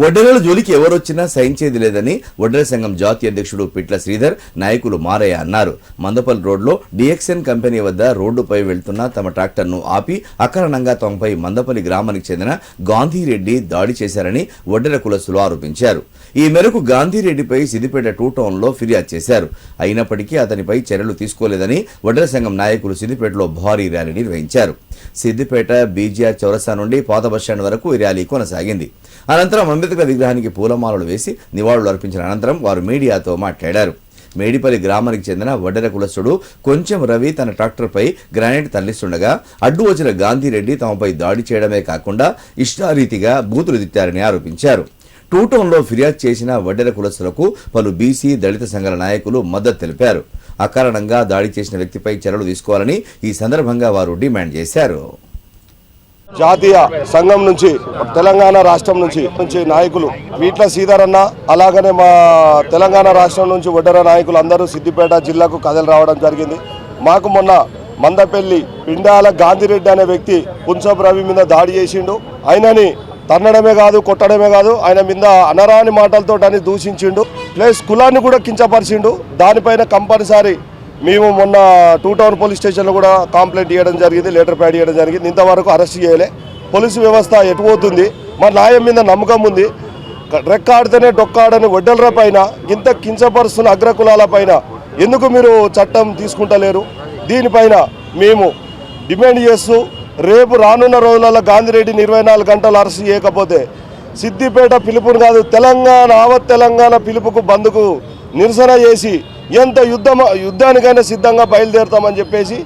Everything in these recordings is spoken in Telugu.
వడ్డెరల జోలికి ఎవరొచ్చినా సహించేది లేదని వడ్డెర సంఘం జాతీయ అధ్యక్షుడు పిట్ల శ్రీధర్ నాయకులు మారయ్య అన్నారు. మందపల్లి రోడ్లో డిఎక్స్ఎన్ కంపెనీ వద్ద రోడ్డుపై వెళ్తున్న తమ ట్రాక్టర్ను ఆపి అకారణంగా తమపై మందపల్లి గ్రామానికి చెందిన గాంధీరెడ్డి దాడి చేశారని వడ్డెర కులస్తులు ఆరోపించారు. ఈ మేరకు గాంధీరెడ్డిపై సిద్దిపేట టూ టౌన్లో ఫిర్యాదు చేశారు. అయినప్పటికీ అతనిపై చర్యలు తీసుకోలేదని వడ్డెర సంఘం నాయకులు సిద్దిపేటలో భారీ ర్యాలీ నిర్వహించారు. సిద్దిపేట బీజీఆర్ చౌరస్తా నుండి పాత బస్టాండ్ వరకు ఈ ర్యాలీ కొనసాగింది. అనంతరం అంబేద్కర్ విగ్రహానికి పూలమాలలు వేసి నివాళులు అర్పించిన అనంతరం వారు మీడియాతో మాట్లాడారు. మేడిపల్లి గ్రామానికి చెందిన వడ్డెర కులస్తుడు కొంచెం రవి తన ట్రాక్టర్పై గ్రానైట్ తరలిస్తుండగా అడ్డు వచ్చిన గాంధీరెడ్డి తమపై దాడి చేయడమే కాకుండా ఇష్టారీతిగా బూతులు దిట్టారని ఆరోపించారు. టూటౌన్లో ఫిర్యాదు చేసిన వడ్డెర కులస్తులకు పలు బీసీ దళిత సంఘాల నాయకులు మద్దతు తెలిపారు. అకారణంగా దాడి చేసిన వ్యక్తిపై చర్యలు తీసుకోవాలని ఈ సందర్భంగా వారు డిమాండ్ చేశారు. జాతీయ సంఘం నుంచి తెలంగాణ రాష్ట్రం నుంచి నుంచి నాయకులు వీట్ల శ్రీధరన్న అలాగనే మా తెలంగాణ రాష్ట్రం నుంచి ఒడ్డర నాయకులు అందరూ సిద్దిపేట జిల్లాకు కథలు రావడం జరిగింది. మాకు మొన్న మందపల్లి పిండాల గాంధీరెడ్డి అనే వ్యక్తి పుంసబ్ రవి మీద దాడి చేసిండు. ఆయనని తన్నడమే కాదు కొట్టడమే కాదు ఆయన మీద అనరాని మాటలతో అని దూషించిండు. ప్లస్ కులాన్ని కూడా కించపరిచిండు. దానిపైన కంపల్సరీ మేము మొన్న టూ టౌన్ పోలీస్ స్టేషన్లో కూడా కంప్లైంట్ ఇవ్వడం జరిగింది లెటర్ ప్యాడ్ ఇవ్వడం జరిగింది. ఇంతవరకు అరెస్ట్ చేయలే. పోలీసు వ్యవస్థ ఎటుపోతుంది మా న్యాయం మీద నమ్మకం ఉంది. రెక్కాడితేనే డొక్కాడని వడ్డెలర పైన ఇంత కించపరుస్తున్న అగ్రకులాల పైన ఎందుకు మీరు చట్టం తీసుకుంటలేరు? దీనిపైన మేము డిమాండ్ చేస్తూ రేపు రానున్న రోజులలో గాంధిరెడ్డిని ఇరవై నాలుగు గంటలు అరెస్ట్ చేయకపోతే సిద్దిపేట పిలుపుని కాదు తెలంగాణ ఆవత్ తెలంగాణ పిలుపుకు బంద్కు నిరసన చేసి ఎంత యుద్ధం యుద్ధానికైనా సిద్ధంగా బయలుదేరుతామని చెప్పేసి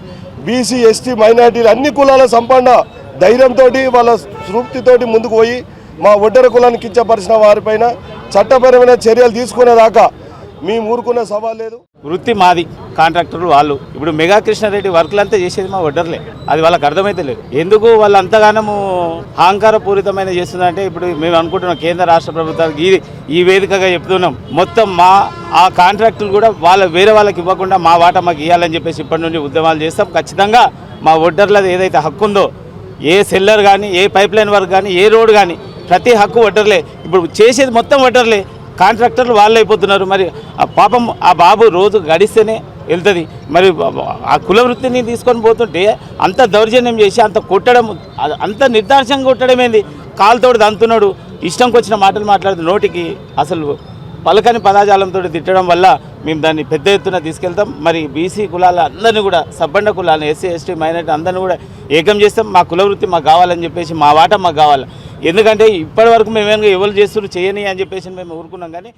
బీసీ ఎస్టీ మైనార్టీలు అన్ని కులాల సంపన్న ధైర్యంతో వాళ్ళ సృప్తితోటి ముందుకు పోయి మా ఒడ్డర కులాన్ని కించపరిచిన వారిపైన చట్టపరమైన చర్యలు తీసుకునేదాకా మేము ఊరుకునే సవాల్ లేదు. వృత్తి మాది. కాంట్రాక్టర్లు వాళ్ళు. ఇప్పుడు మెగా కృష్ణారెడ్డి వర్క్లు అంతా చేసేది మా వడ్డర్లే. అది వాళ్ళకి అర్థమైతే లేదు. ఎందుకు వాళ్ళు అంతగానము అహంకారపూరితమైన చేస్తుందంటే ఇప్పుడు మేము అనుకుంటున్నాం కేంద్ర రాష్ట్ర ప్రభుత్వాలకు ఈ ఈ వేదికగా చెప్తున్నాం. మొత్తం మా ఆ కాంట్రాక్టులు కూడా వాళ్ళ వేరే వాళ్ళకి ఇవ్వకుండా మా వాటా మాకు ఇవ్వాలని చెప్పేసి ఇప్పటి నుండి ఉద్యమాలు చేస్తాం. ఖచ్చితంగా మా వడ్డర్లది ఏదైతే హక్కు ఉందో ఏ సెల్లర్ కానీ ఏ పైప్ లైన్ వర్క్ కానీ ఏ రోడ్ కానీ ప్రతి హక్కు వడ్డర్లే. ఇప్పుడు చేసేది మొత్తం వడ్డర్లే. కాంట్రాక్టర్లు వాళ్ళు అయిపోతున్నారు. మరి ఆ పాపం ఆ బాబు రోజు గడిస్తేనే వెళ్తుంది. మరి ఆ కుల వృత్తిని తీసుకొని పోతుంటే అంత దౌర్జన్యం చేసి అంత కొట్టడం అంత నిర్దార్షంగా కొట్టడం ఏంది కాలుతోడు దంతున్నాడు. ఇష్టంకి వచ్చిన మాటలు మాట్లాడుతూ నోటికి అసలు పలకని పదాజాలంతో తిట్టడం వల్ల మేము దాన్ని పెద్ద ఎత్తున తీసుకెళ్తాం. మరి బీసీ కులాల అందరినీ కూడా సబ్బండ కులాలను ఎస్సీ ఎస్టీ మైనార్టీ అందరినీ కూడా ఏకం చేస్తాం. మా కుల వృత్తి మాకు కావాలని చెప్పేసి మా వాట మాకు కావాలి. ఎందుకంటే ఇప్పటి వరకు మేము ఎవరు చేస్తున్నారు చేయని అని చెప్పేసి మేము ఊరుకున్నాం. కానీ